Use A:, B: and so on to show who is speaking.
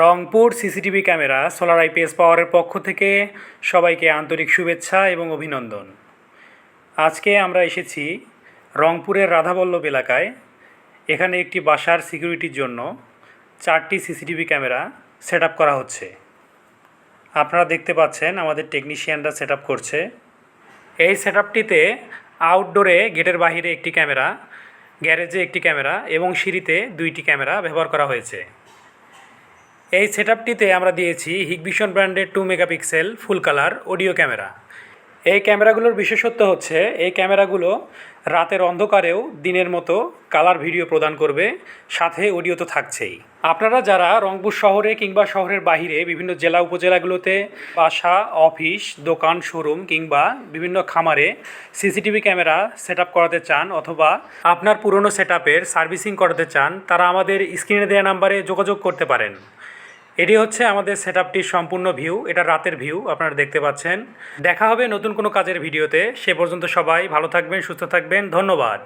A: Rangpur CCTV camera, solar IPS পাওয়ারের পক্ষ থেকে সবাইকে আন্তরিক শুভেচ্ছা এবং অভিনন্দন। আজকে আমরা এসেছি রংপুরের রাধাবল্লভ এলাকায়। এখানে একটি বাসার সিকিউরিটির জন্য চারটি সিসিটিভি ক্যামেরা সেট করা হচ্ছে। আপনারা দেখতে পাচ্ছেন আমাদের টেকনিশিয়ানরা সেট করছে। এই সেট আউটডোরে গেটের বাইরে একটি ক্যামেরা, গ্যারেজে একটি ক্যামেরা এবং সিঁড়িতে দুইটি ক্যামেরা ব্যবহার করা হয়েছে। এই সেট আমরা দিয়েছি হিগভিশন ব্র্যান্ডের two megapixel full colour audio camera. এই ক্যামেরাগুলোর বিশেষত্ব হচ্ছে, এই ক্যামেরাগুলো রাতের অন্ধকারেও দিনের মতো কালার ভিডিও প্রদান করবে, সাথে অডিও তো থাকছেই। আপনারা যারা রংপুর শহরে কিংবা শহরের বাইরে বিভিন্ন জেলা উপজেলাগুলোতে বাসা, অফিস, দোকান, শোরুম কিংবা বিভিন্ন খামারে সিসিটিভি ক্যামেরা সেট করাতে চান অথবা আপনার পুরনো সেট সার্ভিসিং করাতে চান, তারা আমাদের স্ক্রিনে দেওয়া নাম্বারে যোগাযোগ করতে পারেন। এটি হচ্ছে আমাদের সেট সম্পূর্ণ ভিউ, এটা রাতের ভিউ, আপনারা দেখতে পাচ্ছেন। দেখা হবে নতুন কোনো কাজের ভিডিওতে। সে পর্যন্ত সবাই ভালো থাকবেন, সুস্থ থাকবেন, ধন্যবাদ।